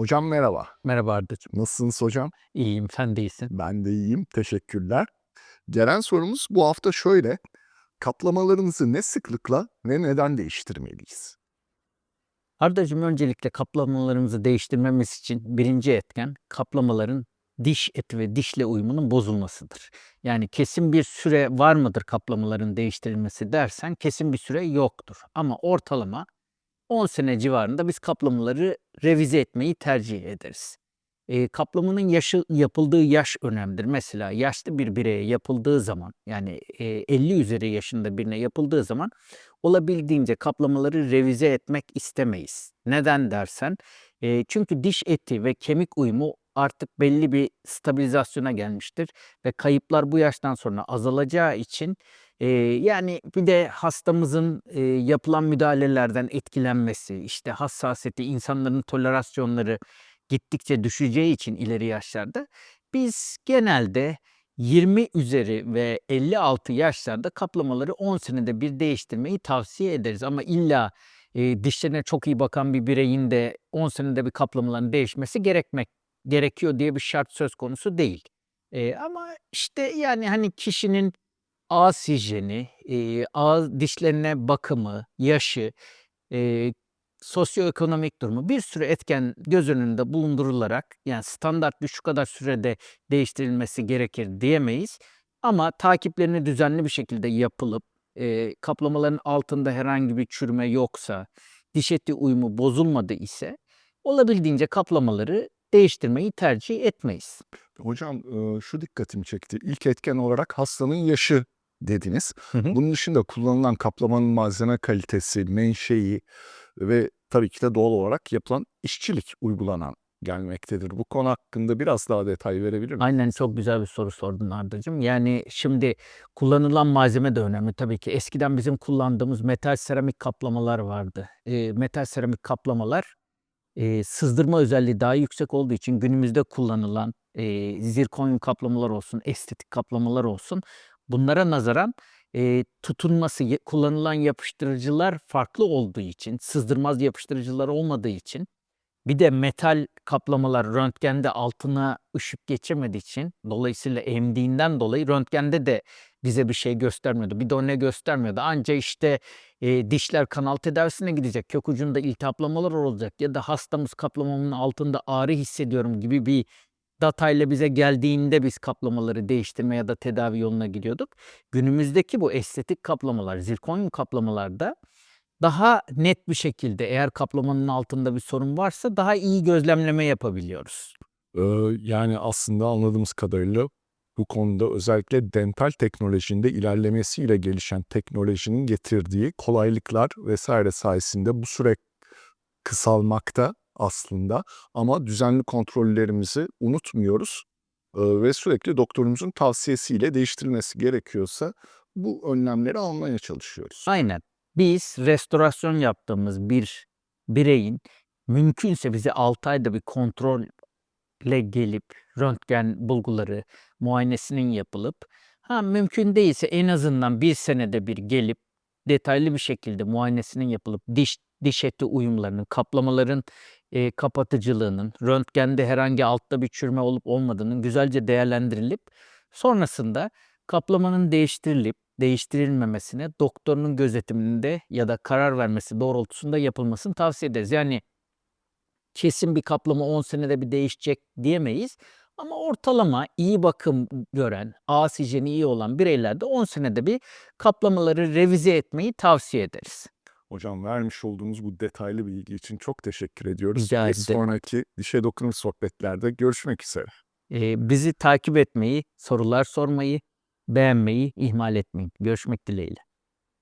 Hocam merhaba. Merhaba Arda'cığım. Nasılsınız hocam? İyiyim, sen de iyisin. Ben de iyiyim. Teşekkürler. Gelen sorumuz bu hafta şöyle. Kaplamalarınızı ne sıklıkla ve neden değiştirmeliyiz? Arda'cığım öncelikle kaplamalarımızı değiştirmemiz için birinci etken kaplamaların diş eti ve dişle uyumunun bozulmasıdır. Yani kesin bir süre var mıdır kaplamaların değiştirilmesi dersen kesin bir süre yoktur. Ama ortalama 10 sene civarında biz kaplamaları revize etmeyi tercih ederiz. E, kaplamanın yaşı yapıldığı yaş önemlidir. Mesela yaşlı bir bireye yapıldığı zaman yani e, 50 üzeri yaşında birine yapıldığı zaman olabildiğince kaplamaları revize etmek istemeyiz. Neden dersen e, çünkü diş eti ve kemik uyumu artık belli bir stabilizasyona gelmiştir ve kayıplar bu yaştan sonra azalacağı için e, yani bir de hastamızın e, yapılan müdahalelerden etkilenmesi, işte hassasiyeti, insanların tolerasyonları gittikçe düşeceği için ileri yaşlarda biz genelde 20 üzeri ve 56 yaşlarda kaplamaları 10 senede bir değiştirmeyi tavsiye ederiz. Ama illa e, dişlerine çok iyi bakan bir bireyin de 10 senede bir kaplamaların değişmesi gerekmek gerekiyor diye bir şart söz konusu değil. E, ama işte yani hani kişinin ağız hijyeni, e, ağız dişlerine bakımı, yaşı, e, sosyoekonomik durumu bir sürü etken göz önünde bulundurularak yani standartlı şu kadar sürede değiştirilmesi gerekir diyemeyiz. Ama takiplerini düzenli bir şekilde yapılıp e, kaplamaların altında herhangi bir çürüme yoksa, diş eti uyumu bozulmadı ise olabildiğince kaplamaları değiştirmeyi tercih etmeyiz. Hocam şu dikkatimi çekti. İlk etken olarak hastanın yaşı dediniz. Hı hı. Bunun dışında kullanılan kaplamanın malzeme kalitesi, menşei ve tabii ki de doğal olarak yapılan işçilik uygulanan gelmektedir. Bu konu hakkında biraz daha detay verebilir misiniz? Aynen çok güzel bir soru sordun Arda'cığım. Yani şimdi kullanılan malzeme de önemli tabii ki. Eskiden bizim kullandığımız metal seramik kaplamalar vardı. Eee, metal seramik kaplamalar eee, sızdırma özelliği daha yüksek olduğu için günümüzde kullanılan eee zirkonyum kaplamalar olsun, estetik kaplamalar olsun bunlara nazaran eee, tutunması, kullanılan yapıştırıcılar farklı olduğu için, sızdırmaz yapıştırıcılar olmadığı için bir de metal kaplamalar röntgende altına ışık geçirmediği için dolayısıyla emdiğinden dolayı röntgende de bize bir şey göstermiyordu. Bir de ne göstermiyordu. Anca işte e, dişler kanal tedavisine gidecek. Kök ucunda iltihaplamalar olacak ya da hastamız kaplamamın altında ağrı hissediyorum gibi bir datayla bize geldiğinde biz kaplamaları değiştirme ya da tedavi yoluna gidiyorduk. Günümüzdeki bu estetik kaplamalar, zirkonyum kaplamalarda daha net bir şekilde eğer kaplamanın altında bir sorun varsa daha iyi gözlemleme yapabiliyoruz. Ee, yani aslında anladığımız kadarıyla bu konuda özellikle dental teknolojinde ilerlemesiyle gelişen teknolojinin getirdiği kolaylıklar vesaire sayesinde bu süre kısalmakta aslında ama düzenli kontrollerimizi unutmuyoruz ve sürekli doktorumuzun tavsiyesiyle değiştirilmesi gerekiyorsa bu önlemleri almaya çalışıyoruz. Aynen. Biz restorasyon yaptığımız bir bireyin mümkünse bize 6 ayda bir kontrolle gelip röntgen bulguları muayenesinin yapılıp ha mümkün değilse en azından bir senede bir gelip detaylı bir şekilde muayenesinin yapılıp diş diş eti uyumlarının, kaplamaların e, kapatıcılığının, röntgende herhangi altta bir çürüme olup olmadığının güzelce değerlendirilip sonrasında kaplamanın değiştirilip değiştirilmemesine doktorunun gözetiminde ya da karar vermesi doğrultusunda yapılmasını tavsiye ederiz. Yani kesin bir kaplama 10 senede bir değişecek diyemeyiz. Ama ortalama iyi bakım gören, ağız hijyeni iyi olan bireylerde 10 senede bir kaplamaları revize etmeyi tavsiye ederiz. Hocam vermiş olduğunuz bu detaylı bilgi için çok teşekkür ediyoruz. Rica ederim. sonraki dişe dokunur sohbetlerde görüşmek üzere. Ee, bizi takip etmeyi, sorular sormayı, beğenmeyi ihmal etmeyin. Görüşmek dileğiyle.